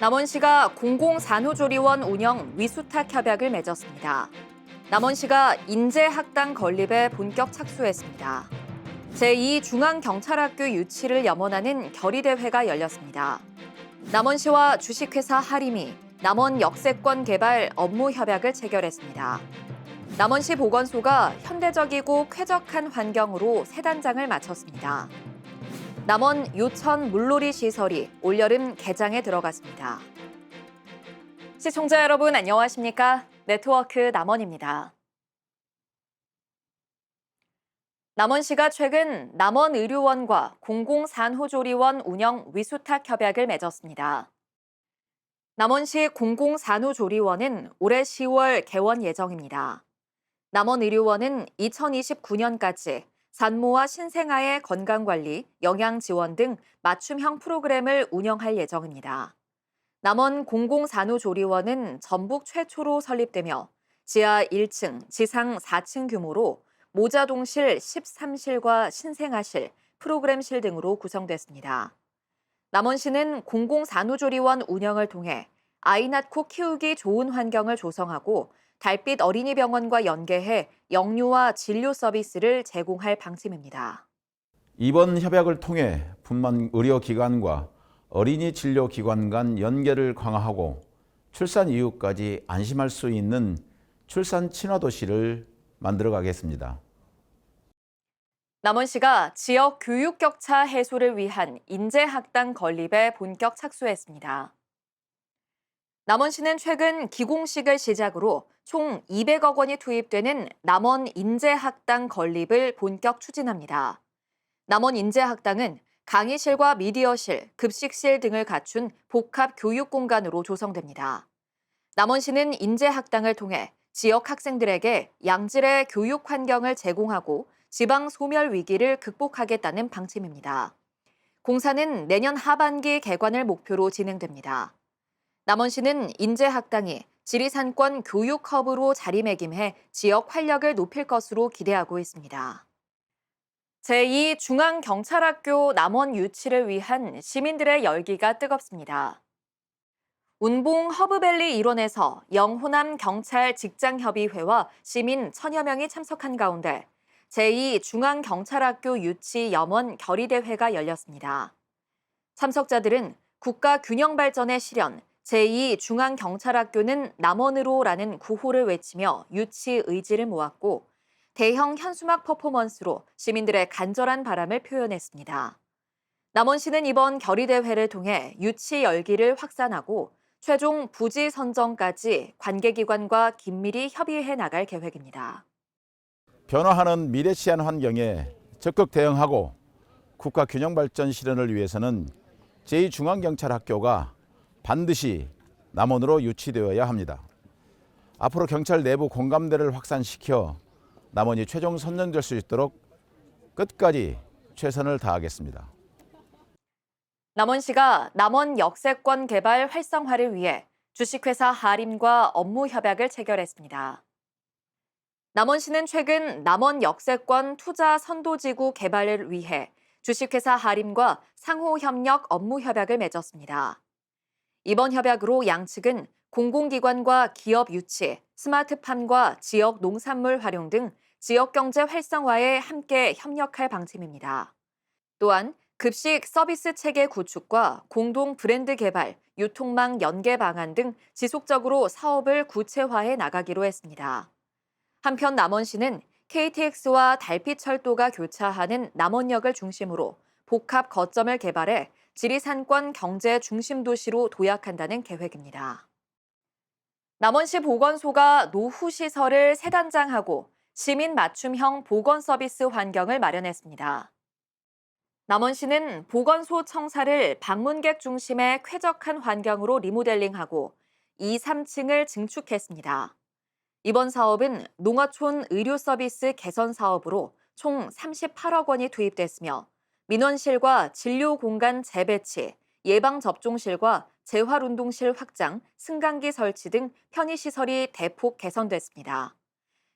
남원시가 공공산후조리원 운영 위수탁 협약을 맺었습니다. 남원시가 인재학당 건립에 본격 착수했습니다. 제2중앙경찰학교 유치를 염원하는 결의대회가 열렸습니다. 남원시와 주식회사 하림이 남원 역세권 개발 업무 협약을 체결했습니다. 남원시 보건소가 현대적이고 쾌적한 환경으로 새 단장을 마쳤습니다. 남원 요천 물놀이 시설이 올여름 개장에 들어갔습니다. 시청자 여러분 안녕하십니까? 네트워크 남원입니다. 남원시가 최근 남원의료원과 공공산후조리원 운영 위수탁 협약을 맺었습니다. 남원시 공공산후조리원은 올해 10월 개원 예정입니다. 남원의료원은 2029년까지 산모와 신생아의 건강관리, 영양 지원 등 맞춤형 프로그램을 운영할 예정입니다. 남원 공공산후조리원은 전북 최초로 설립되며 지하 1층, 지상 4층 규모로 모자동실 13실과 신생아실, 프로그램실 등으로 구성됐습니다. 남원시는 공공산후조리원 운영을 통해 아이 낳고 키우기 좋은 환경을 조성하고 달빛 어린이병원과 연계해 영유아 진료 서비스를 제공할 방침입니다. 이번 협약을 통해 분만 의료기관과 어린이 진료기관 간 연계를 강화하고 출산 이후까지 안심할 수 있는 출산 친화도시를 만들어 가겠습니다. 남원 시가 지역 교육 격차 해소를 위한 인재학당 건립에 본격 착수했습니다. 남원시는 최근 기공식을 시작으로 총 200억 원이 투입되는 남원 인재학당 건립을 본격 추진합니다. 남원 인재학당은 강의실과 미디어실, 급식실 등을 갖춘 복합 교육 공간으로 조성됩니다. 남원시는 인재학당을 통해 지역 학생들에게 양질의 교육 환경을 제공하고 지방 소멸 위기를 극복하겠다는 방침입니다. 공사는 내년 하반기 개관을 목표로 진행됩니다. 남원시는 인재학당이 지리산권 교육 허브로 자리매김해 지역 활력을 높일 것으로 기대하고 있습니다. 제2중앙경찰학교 남원 유치를 위한 시민들의 열기가 뜨겁습니다. 운봉 허브밸리 일원에서 영호남 경찰 직장협의회와 시민 천여 명이 참석한 가운데 제2중앙경찰학교 유치 염원 결의대회가 열렸습니다. 참석자들은 국가 균형 발전의 실현, 제2중앙경찰학교는 남원으로라는 구호를 외치며 유치 의지를 모았고 대형 현수막 퍼포먼스로 시민들의 간절한 바람을 표현했습니다. 남원시는 이번 결의대회를 통해 유치 열기를 확산하고 최종 부지 선정까지 관계기관과 긴밀히 협의해 나갈 계획입니다. 변화하는 미래시한 환경에 적극 대응하고 국가 균형 발전 실현을 위해서는 제2중앙경찰학교가 반드시 남원으로 유치되어야 합니다. 앞으로 경찰 내부 공감대를 확산시켜 남원이 최종 선정될 수 있도록 끝까지 최선을 다하겠습니다. 남원시가 남원 역세권 개발 활성화를 위해 주식회사 하림과 업무 협약을 체결했습니다. 남원시는 최근 남원 역세권 투자 선도지구 개발을 위해 주식회사 하림과 상호 협력 업무 협약을 맺었습니다. 이번 협약으로 양측은 공공기관과 기업 유치, 스마트팜과 지역 농산물 활용 등 지역 경제 활성화에 함께 협력할 방침입니다. 또한 급식 서비스 체계 구축과 공동 브랜드 개발, 유통망 연계 방안 등 지속적으로 사업을 구체화해 나가기로 했습니다. 한편 남원시는 KTX와 달빛철도가 교차하는 남원역을 중심으로 복합 거점을 개발해 지리산권 경제 중심 도시로 도약한다는 계획입니다. 남원시 보건소가 노후 시설을 새 단장하고 시민 맞춤형 보건 서비스 환경을 마련했습니다. 남원시는 보건소 청사를 방문객 중심의 쾌적한 환경으로 리모델링하고 2, 3층을 증축했습니다. 이번 사업은 농어촌 의료 서비스 개선 사업으로 총 38억 원이 투입됐으며 민원실과 진료 공간 재배치, 예방접종실과 재활운동실 확장, 승강기 설치 등 편의시설이 대폭 개선됐습니다.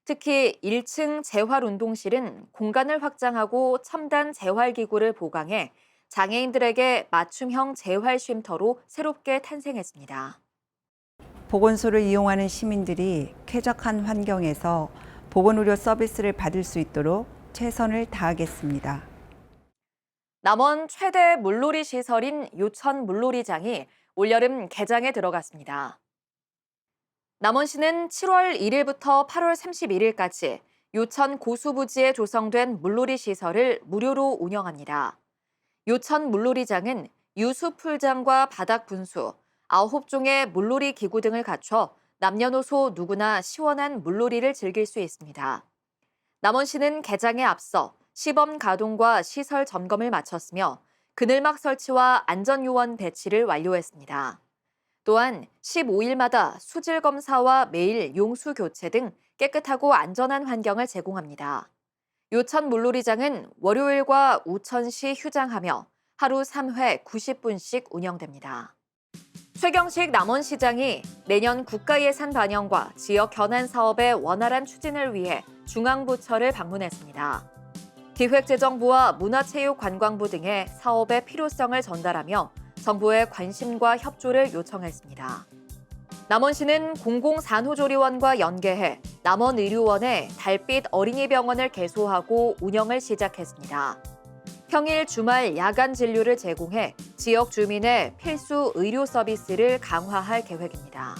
특히 1층 재활운동실은 공간을 확장하고 첨단 재활기구를 보강해 장애인들에게 맞춤형 재활 쉼터로 새롭게 탄생했습니다. 보건소를 이용하는 시민들이 쾌적한 환경에서 보건의료 서비스를 받을 수 있도록 최선을 다하겠습니다. 남원 최대 물놀이 시설인 요천 물놀이장이 올여름 개장에 들어갔습니다. 남원시는 7월 1일부터 8월 31일까지 요천 고수부지에 조성된 물놀이 시설을 무료로 운영합니다. 요천 물놀이장은 유수풀장과 바닥 분수, 9종의 물놀이 기구 등을 갖춰 남녀노소 누구나 시원한 물놀이를 즐길 수 있습니다. 남원시는 개장에 앞서 시범 가동과 시설 점검을 마쳤으며 그늘막 설치와 안전요원 배치를 완료했습니다. 또한 15일마다 수질 검사와 매일 용수 교체 등 깨끗하고 안전한 환경을 제공합니다. 요천 물놀이장은 월요일과 우천시 휴장하며 하루 3회 90분씩 운영됩니다. 최경식 남원시장이 내년 국가 예산 반영과 지역 견안 사업의 원활한 추진을 위해 중앙부처를 방문했습니다. 기획재정부와 문화체육관광부 등의 사업의 필요성을 전달하며 정부의 관심과 협조를 요청했습니다. 남원시는 공공산후조리원과 연계해 남원의료원에 달빛 어린이병원을 개소하고 운영을 시작했습니다. 평일 주말 야간 진료를 제공해 지역 주민의 필수 의료 서비스를 강화할 계획입니다.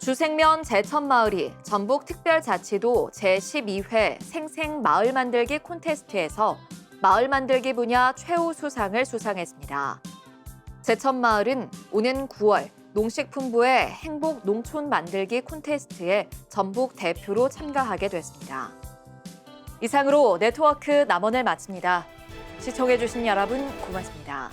주생면 제천마을이 전북특별자치도 제12회 생생 마을 만들기 콘테스트에서 마을 만들기 분야 최우수상을 수상했습니다. 제천마을은 오는 9월 농식품부의 행복 농촌 만들기 콘테스트에 전북 대표로 참가하게 됐습니다. 이상으로 네트워크 남원을 마칩니다. 시청해주신 여러분 고맙습니다.